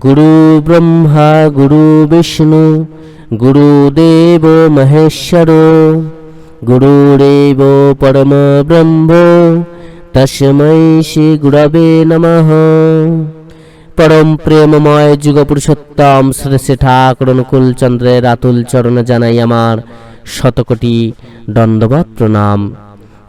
গুরু ব্রহ্মা গুরু বিষ্ণু গুরুদেব মহেশ্বর গুরুরেব পরম ব্রহ্ম তস্मै শ্রী গুরবে নমঃ পরম প্রেমময় যুগ পুরুষোত্তম শ্রী শ্রী ঠাকুর অনুকূল চন্দ্রের আতুল চরণে জানাই আমার শতকোটি দণ্ডবত প্রণাম।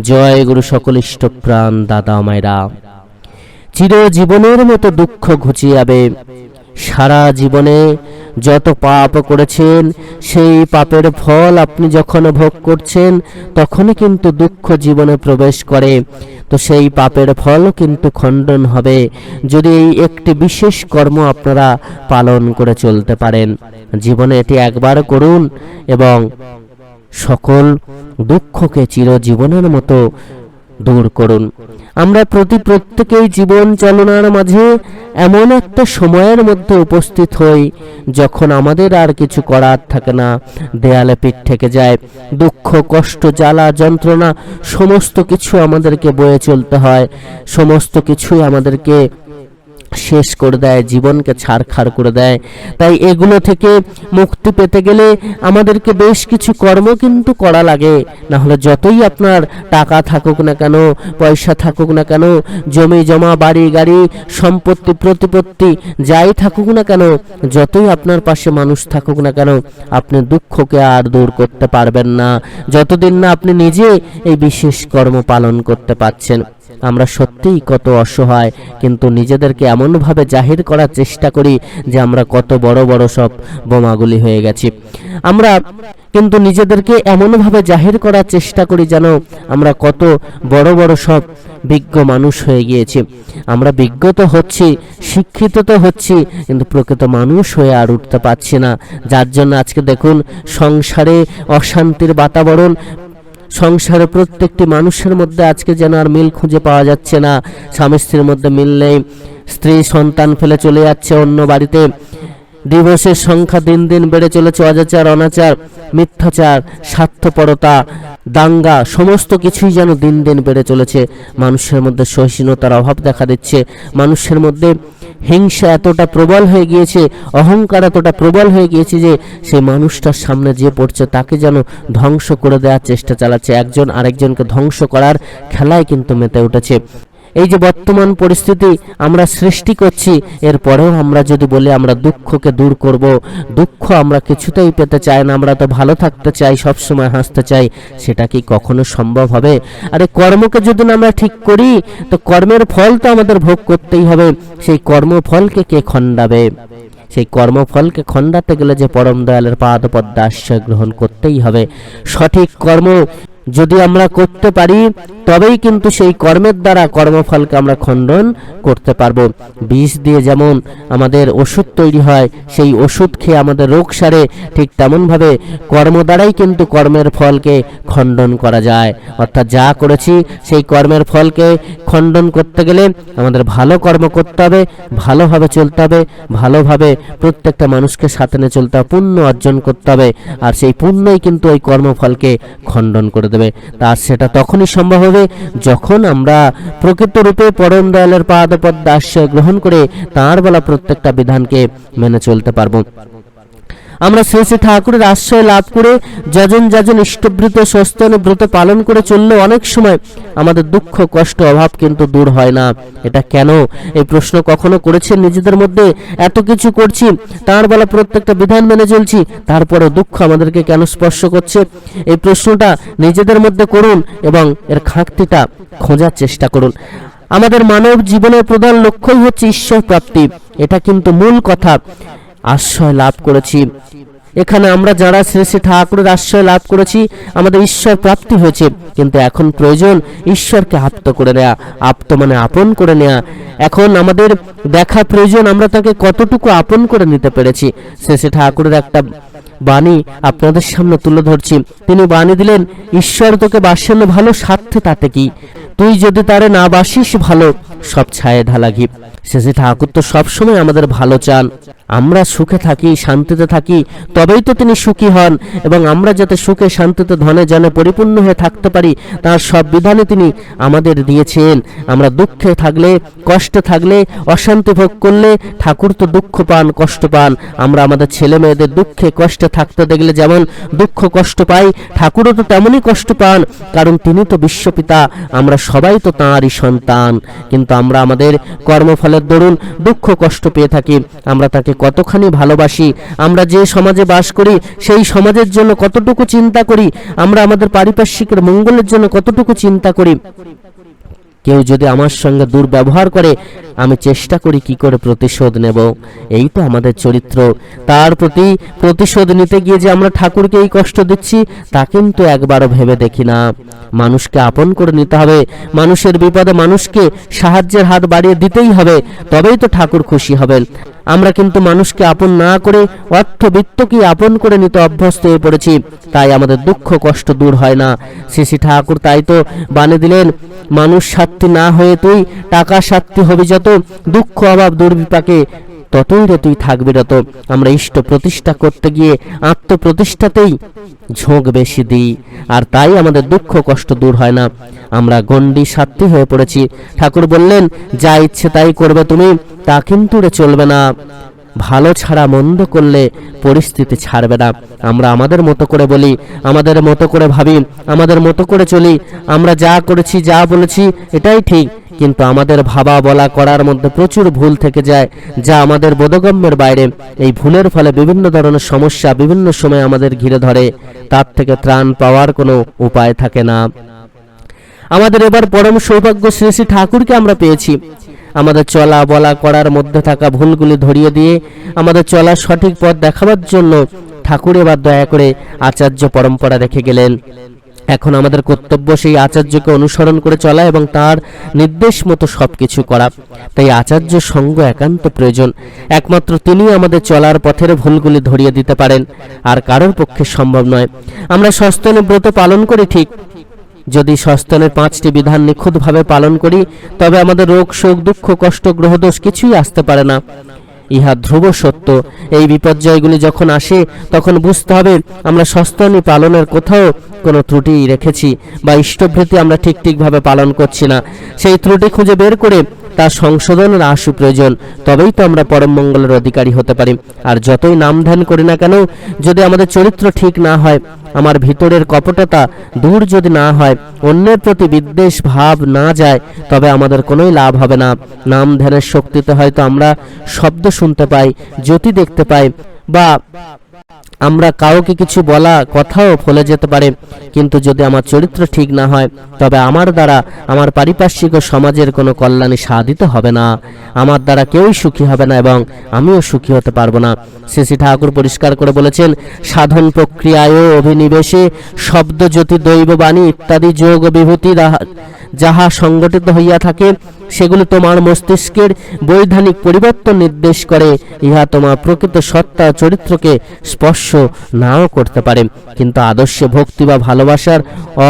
জয় গুরু সকল ইষ্টপ্রাণ দাদা মায়েরা। চিরজীবনের মতো দুঃখ ঘুচিয়ে যাবে সারা জীবনে যত পাপ করেছেন, সেই পাপের ফল আপনি যখন ভোগ করছেন, তখনই কিন্তু দুঃখ জীবনে প্রবেশ করে। তো সেই পাপের ফল কিন্তু খণ্ডন হবে যদি এই একটি বিশেষ কর্ম আপনারা পালন করে চলতে পারেন। জীবনে এটি একবার করুন এবং সকল দুঃখকে চিরজীবনের মতো দূর করুন। আমরা প্রতি প্রত্যেকেই জীবন চালনার মাঝে এমন একটা সময়ের মধ্যে উপস্থিত হই, যখন আমাদের আর কিছু করার থাকে না। দেয়ালে পিঠ থেকে যায়, দুঃখ, কষ্ট, জ্বালা, যন্ত্রণা, সমস্ত কিছু আমাদেরকে বয়ে চলতে হয়। সমস্ত কিছুই আমাদেরকে শেষ করে দেয়, জীবনকে ছাড়খাড় করে দেয়। তাই এগুলো থেকে মুক্তি পেতে গেলে আমাদেরকে বেশ কিছু কর্ম কিন্তু করা লাগে। না হলে যতই আপনার টাকা থাকুক না কেন, পয়সা থাকুক না কেন, জমি, জমা, বাড়ি, গাড়ি, সম্পত্তি, প্রতিপত্তি, যাই থাকুক না কেন, যতই আপনার পাশে মানুষ থাকুক না কেন, আপনি দুঃখকে আর দূর করতে পারবেন না। যতদিন না আপনি নিজে এই বিশেষ কর্ম পালন করতে পারছেন। আমরা সত্যিই কত অসহায়, কিন্তু নিজেদেরকে এমনভাবে জাহির করার চেষ্টা করি যে আমরা কত বড় বড় সব বোমাগুলি হয়ে গেছি। আমরা কিন্তু নিজেদেরকে এমনভাবে জাহির করার চেষ্টা করি যেন আমরা কত বড় বড় সব বিজ্ঞ মানুষ হয়ে গিয়েছি। আমরা বিজ্ঞ তো হচ্ছি, শিক্ষিত তো হচ্ছি, কিন্তু প্রকৃত মানুষ হয়ে আর উঠতে পারছি না। যার জন্য আজকে দেখুন, সংসারে অশান্তির বাতাবরণ সংসারে প্রত্যেকটি মানুষের মধ্যে আজকে যেন আর মিল খুঁজে পাওয়া যাচ্ছে না। স্বামী স্ত্রীর মধ্যে মিল নেই। স্ত্রী সন্তান ফেলে চলে যাচ্ছে অন্য বাড়িতে। ডিভোর্সের সংখ্যা দিন দিন বেড়ে চলেছে, অজাচার, অনাচার, মিথ্যাচার, স্বার্থপরতা, দাঙ্গা, সমস্ত কিছুই যেন দিন দিন বেড়ে চলেছে। মানুষের মধ্যে সহিষ্ণুতার অভাব দেখা দিচ্ছে। মানুষের মধ্যে হিংসা এতটা প্রবল হয়ে গিয়েছে, অহংকার এতটা প্রবল হয়ে গিয়েছে যে সেই মানুষটার সামনে যে পড়ছে তাকে যেন ধ্বংস করে দেওয়ার চেষ্টা চালাচ্ছে। একজন আরেকজনকে ধ্বংস করার খেলায় কিন্তু মেতে উঠেছে। এই যে বর্তমান পরিস্থিতি আমরা সৃষ্টি করছি, এরপরেও আমরা যদি বলি আমরা দুঃখকে দূর করব, দুঃখ আমরা কিছুতেই পেতে চাই না, আমরা তো ভালো থাকতে চাই সব সময় হাসতে চাই, সেটা কি কখনো সম্ভব হবে? আরে কর্মকে যদি না আমরা ঠিক করি, তো কর্মের ফল তো আমাদের ভোগ করতেই হবে, সেই কর্মফলকে কে খণ্ডাবে? সেই কর্মফলকে খণ্ডাতে গেলে যে পরম দয়ালের পাদপদ্মা আশ্রয় গ্রহণ করতেই হবে। সঠিক কর্ম যদি আমরা করতে পারি, তবেই কিন্তু সেই কর্মের দ্বারা কর্মফলকে আমরা খণ্ডন করতে পারব। বিষ দিয়ে যেমন আমাদের ওষুধ তৈরি হয়, সেই ওষুধ খেয়ে আমাদের রোগ সারে, ঠিক তেমনভাবে কর্ম দ্বারাই কিন্তু কর্মের ফলকে খণ্ডন করা যায়। অর্থাৎ যা করেছি, সেই কর্মের ফলকে খণ্ডন করতে গেলে আমাদের ভালো কর্ম করতে হবে, ভালোভাবে চলতে হবে, ভালোভাবে প্রত্যেকটা মানুষকে সাথে নিয়ে চলতে হবে, পুণ্য অর্জন করতে হবে। আর সেই পুণ্যই কিন্তু ওই কর্মফলকে খণ্ডন করে দেবে। তা সেটা তখনই সম্ভব হবে যখন আমরা প্রকৃত রূপে পরম দয়ালের পাদপদ্ম আশ্রয় গ্রহণ করে তাঁর বলা প্রত্যেকটা বিধানকে মেনে চলতে পারব। আমরা শ্রী শ্রী ঠাকুরের আশ্রয় লাভ করে যজন যজন ইষ্টব্রত সস্তন ব্রত পালন করে চললে অনেক সময় আমাদের দুঃখ, কষ্ট, অভাব কিন্তু দূর হয় না। এটা কেন? এই প্রশ্ন কখনো করেছেন নিজেদের মধ্যে? এত কিছু করছি, তার বলা প্রত্যেকটা বিধান মেনে চলছি তারপরে দুঃখ আমাদেরকে কেন স্পর্শ করছে? এই প্রশ্নটা নিজেদের মধ্যে করুন এবং এর খাঁকতিটা খোঁজার চেষ্টা করুন। আমাদের মানব জীবনের প্রধান লক্ষ্যই হচ্ছে ঈশ্বর প্রাপ্তি। এটা কিন্তু মূল কথা। আশ্রয় লাভ করেছি। এখানে আমরা যারা শ্রী শ্রী ঠাকুরের আশ্রয় লাভ করেছি, আমাদের ঈশ্বর প্রাপ্তি হয়েছে। কিন্তু এখন প্রয়োজন ঈশ্বরকে আপ্ত করে নেয়া, আপ্ত মানে আপন করে নেয়া। এখন আমাদের দেখা প্রয়োজন, আমরা তাকে কতটুকু আপন করে নিতে পেরেছি? শ্রী শ্রী ঠাকুরের একটা বাণী আপনাদের সামনে তুলে ধরছি। তিনি বাণী দিলেন, ঈশ্বর তোকে বাসেন ভালো স্বার্থে তাতে কি? তুই যদি তারে না বাসিস ভালো সব ছায়ে ঢালা ঘি। শেষে ঠাকুর তো সবসময় আমাদের ভালো চান আমরা সুখে থাকি, শান্তিতে থাকি, তবেই তো তিনি সুখী হন। এবং আমরা যাতে সুখে, শান্তিতে, ধনে, জনে পরিপূর্ণ হয়ে থাকতে পারি, তার সব বিধানে তিনি আমাদের দিয়েছেন। আমরা দুঃখে থাকলে, কষ্টে থাকলে, অশান্তি ভোগ করলে ঠাকুর তো দুঃখ পান, কষ্ট পান। আমরা আমাদের ছেলে মেয়েদের দুঃখে, কষ্টে থাকতে দেখলে যেমন দুঃখ, কষ্ট পাই, ঠাকুরও তো তেমনই কষ্ট পান। কারণ তিনি তো বিশ্বপিতা, আমরা সবাই তো তাঁরই সন্তান। কিন্তু আমরা আমাদের কর্মফলের দরুন দুঃখ কষ্ট পেয়ে থাকি। আমরা তাকে কতখানি ভালোবাসি। আমরা যে সমাজে বাস করি, সেই সমাজের জন্য কতটুকু চিন্তা করি। আমরা আমাদের পারিপার্শ্বিকের মঙ্গলের জন্য কতটুকু চিন্তা করি। কেউ যদি আমার সঙ্গে দুর্ব্যবহার করে আমি চেষ্টা করি কি করে প্রতিশোধ নেব। এই তো আমাদের চরিত্র। তার প্রতি প্রতিশোধ নিতে গিয়ে যে আমরা ঠাকুরকে এই কষ্ট দিচ্ছি, তা কিন্তু একবারও ভেবে দেখি না। মানুষকে আপন করে নিতে হবে। মানুষের বিপদে মানুষকে সাহায্যের হাত বাড়িয়ে দিতেই হবে। তবেই তো ঠাকুর খুশি হবেন। আমরা কিন্তু মানুষকে আপন না করে অর্থবিত্তকে আপন করে নিতে অভ্যস্ত হয়ে পড়েছি। তাই আমাদের দুঃখ কষ্ট দূর হয় না। শ্রী ঠাকুর তাই তো বানে দিলেন, মানুষ সাত্তি না হয়ে তুই টাকা সাত্তি হবি যত দুঃখ, অভাব, দুর্বিপাকে ততই রে তুই থাকবি রত আমরা ইষ্ট প্রতিষ্ঠা করতে গিয়ে আত্মপ্রতিষ্ঠাতেই ঝোঁক বেশি দিই, আর তাই আমাদের দুঃখ, কষ্ট দূর হয় না। আমরা গণ্ডি সাত্তি হয়ে পড়েছি। ঠাকুর বললেন, যা ইচ্ছে তাই করবে তুমি, তা কিন্তু রে চলবে না। ভালো ছাড়া মন্দ করলে পরিস্থিতি ছাড়বে না। আমরা আমাদের মতো করে বলি, আমাদের মতো করে ভাবি, আমাদের মতো করে চলি। আমরা যা করেছি, যা বলেছি, এটাই ঠিক। কিন্তু আমাদের ভাবা বলা করার মধ্যে প্রচুর ভুল থেকে যায় যা আমাদের বোধগম্যের বাইরে। এই ভুলের ফলে বিভিন্ন ধরনের সমস্যা বিভিন্ন সময় আমাদের ঘিরে ধরে। তার থেকে ত্রাণ পাওয়ার কোনো উপায় থাকে না। আমাদের এবার পরম সৌভাগ্য শ্রী শ্রী ঠাকুরকে আমরা পেয়েছি। আমাদের চলা বলা করার মধ্যে থাকা ভুলগুলি ধরিয়ে দিয়ে আমাদের চলার সঠিক পথ দেখাবার জন্য ঠাকুর এবার দয়া করে আচার্য পরম্পরা রেখে গেলেন। এখন আমাদের কর্তব্য সেই আচার্যকে অনুসরণ করে চলা এবং তার নির্দেশ মতো সবকিছু করা। তাই আচার্য সঙ্গ একান্ত প্রয়োজন। একমাত্র তিনি আমাদের চলার পথের ভুলগুলি ধরিয়ে দিতে পারেন, আর কারোর পক্ষে সম্ভব নয়। আমরা সস্তনে ব্রত পালন করি ঠিক। যদি সস্তনের পাঁচটি বিধান নিখুঁতভাবে পালন করি, তবে আমাদের রোগ, শোক, দুঃখ, কষ্ট, গ্রহদোষ কিছুই আসতে পারে না। ইহা ধ্রুব সত্য। এই বিপর্যয়গুলি যখন আসে, তখন বুঝতে হবে আমরা সস্তনী পালনের কোথাও কোনো ত্রুটি রেখেছি বা ইষ্টভৃতি আমরা ঠিক ঠিকভাবে পালন করছি না। সেই ত্রুটি খুঁজে বের করে তার সংশোধনের আশু প্রয়োজন, তবেই তো আমরা পরম মঙ্গলের অধিকারী হতে পারি। আর যতই নাম ধ্যান করি না কেন, যদি আমাদের চরিত্র ঠিক না হয়, আমার ভিতরের কপটতা দূর যদি না হয়, অন্যের প্রতি বিদ্বেষ ভাব না যায়, তবে আমাদের কোনোই লাভ হবে না। নাম ধ্যানের শক্তিতে হয়তো আমরা শব্দ শুনতে পাই, জ্যোতি দেখতে পাই, বা আমরা কাউকে কিছু বলা কথাও ফলে যেতে পারে। কিন্তু যদি আমার চরিত্র ঠিক না হয়, তবে আমার দ্বারা আমার পারিপার্শ্বিক ও সমাজের কোনো কল্যাণে সাধিত হবে না। আমার দ্বারা কেউই সুখী হবে না এবং আমিও সুখী হতে পারব না। শ্রী ঠাকুর পরিষ্কার করে বলেছেন, সাধন প্রক্রিয়ায় অভিনিবেশে শব্দ জ্যোতি দৈববাণী ইত্যাদি যোগ বিভূতি যাহা সংগঠিত হইয়া থাকে, সেগুলো তোমার মস্তিষ্কের বৈধানিক পরিবর্তন নির্দেশ করে। ইহা তোমার প্রকৃত সত্তা চরিত্রকে স্পর্শ নাও করতে পারে। কিন্তু আদর্শে ভক্তি বা ভালোবাসার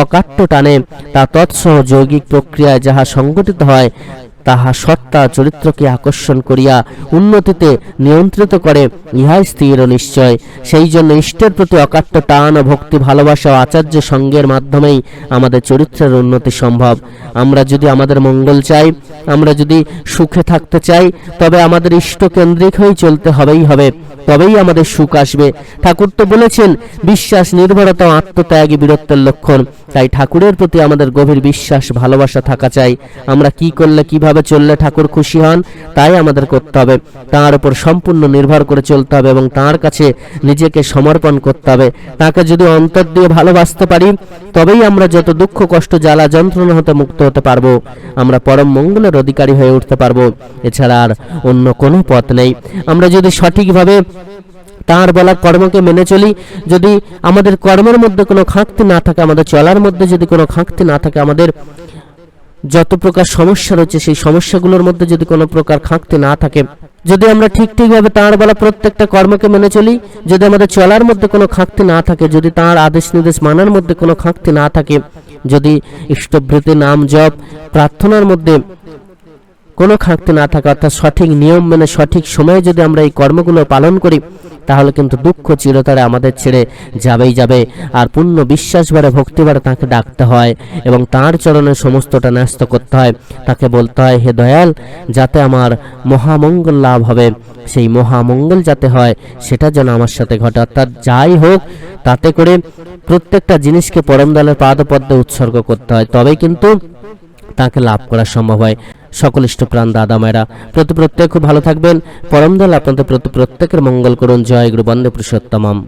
অকাট্য টানে তা তৎসহ যৌগিক প্রক্রিয়ায় যাহা সংগঠিত হয় তাহা সত্তা চরিত্রকে আকর্ষণ করিয়া উন্নতিতে নিয়ন্ত্রিত করে, ইহাই স্থির ও নিশ্চয়। সেই জন্য ইষ্টের প্রতি অকাট্য টান ও ভক্তি, ভালোবাসা ও আচার্য সঙ্গের মাধ্যমেই আমাদের চরিত্রের উন্নতি সম্ভব। আমরা যদি আমাদের মঙ্গল চাই, আমরা যদি সুখে থাকতে চাই, তবে আমাদের ইষ্ট কেন্দ্রিক হয়েই চলতে হবেই হবে, তবেই আমাদের সুখ আসবে। ঠাকুর তো বলেছেন, বিশ্বাস, নির্ভরতা ও আত্মত্যাগী বীরত্বের লক্ষণ। তাই ঠাকুরের প্রতি আমাদের গভীর বিশ্বাস, ভালোবাসা থাকা চাই। আমরা কি করলে কীভাবে চললে ঠাকুর খুশি হন, তাই আমাদের করতে হবে। তার উপর সম্পূর্ণ নির্ভর করে চলতে হবে এবং তার কাছে নিজেকে সমর্পণ করতে হবে। তাকে যদি অন্তর দিয়ে ভালোবাসতে পারি, তবেই আমরা যত দুঃখ, কষ্ট, জ্বালা যন্ত্রণা হতে মুক্ত হতে পারব। আমরা পরম মঙ্গলের অধিকারী হয়ে উঠতে পারব। এছাড়া আর অন্য কোনো পথ নেই। আমরা যদি সঠিকভাবে তার বলা কর্মকে মেনে চলি, যদি আমাদের কর্মের মধ্যে কোনো খাঁকতি না থাকে, আমাদের চলার মধ্যে যদি কোনো খাঁকতি না থাকে, আমাদের যত প্রকার সমস্যা রয়েছে, সেই সমস্যাগুলোর মধ্যে যদি কোনো প্রকার খাঁকতে না থাকে, যদি আমরা ঠিক ঠিকভাবে তাঁর বলা প্রত্যেকটা কর্মকে মেনে চলি, যদি আমাদের চলার মধ্যে কোনো খাঁকতি না থাকে, যদি তাঁর আদেশ নির্দেশ মানার মধ্যে কোনো খাঁকতি না থাকে, যদি ইষ্টভৃতি নাম জপ প্রার্থনার মধ্যে কোনো খাঁকতে না থাকা অর্থাৎ সঠিক নিয়ম মেনে সঠিক সময়ে যদি আমরা এই কর্মগুলো পালন করি, তাহলে কিন্তু দুঃখ চিরতরে আমাদের ছেড়ে যাবেই যাবে। আর পূর্ণ বিশ্বাস ভরে ভক্তি ভরে তাকে ডাকতে হয় এবং তার চরণে সমস্তটা ন্যস্ত করতে হয়। তাকে বলতে হয়, হে দয়াল, যাতে আমার মহামঙ্গল লাভ হবে। সেই মহামঙ্গল যাতে হয়, সেটা যেন আমার সাথে ঘটে। অর্থাৎ যাই হোক, তাতে করে প্রত্যেকটা জিনিসকে পরম দলের পাদপদ্মে উৎসর্গ করতে হয়। তবেই কিন্তু তাকে লাভ করা সম্ভব হয়। সকল ইষ্টপ্রাণ দাদা মায়েরা, প্রতি প্রত্যেক খুব ভালো থাকবেন। পরম দল আপনাদের প্রতি প্রত্যেকের মঙ্গল করুন। জয় গুরু বন্দে পুরুষোত্তমম।